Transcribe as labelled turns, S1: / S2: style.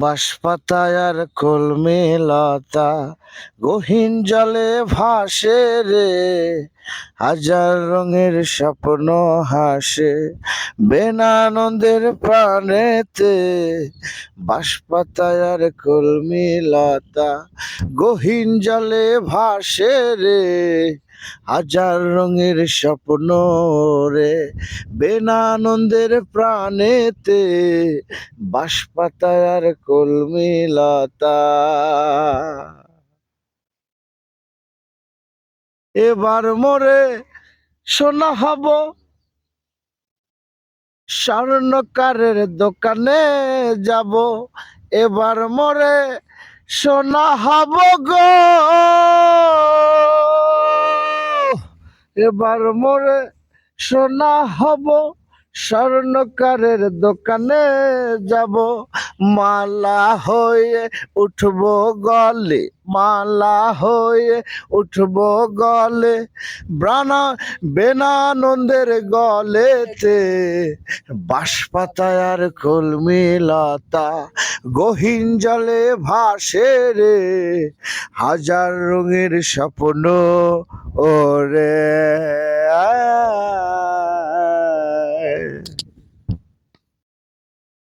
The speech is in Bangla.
S1: বাঁশপাতায় আর কলমে লতা গহীন জলে ভাসে রে। হাজার রঙের স্বপ্ন হাসে বেনানন্দের প্রাণেতে। বাঁশপাতায় আর কলমি লতা গহীন জলে ভাসে রে। হাজার রঙের স্বপ্ন রে, বেনানন্দের প্রাণেতে বাঁশপাতায় আর কলমি লতা এবার মোরে সোনা হব স্বর্ণকারের দোকানে যাব, এবার মোরে সোনা হব গো। এবার মোরে সোনা হব, স্বর্ণকারের দোকানে যাব। মালা হয়ে উঠব গলে, মালা হয়ে উঠব গলে ব্রানা বেনানন্দের গলেতে। বাঁশপাতায় আর কলমি লতা গহীন জলে ভাসে রে। হাজার রঙের স্বপ্ন ওরে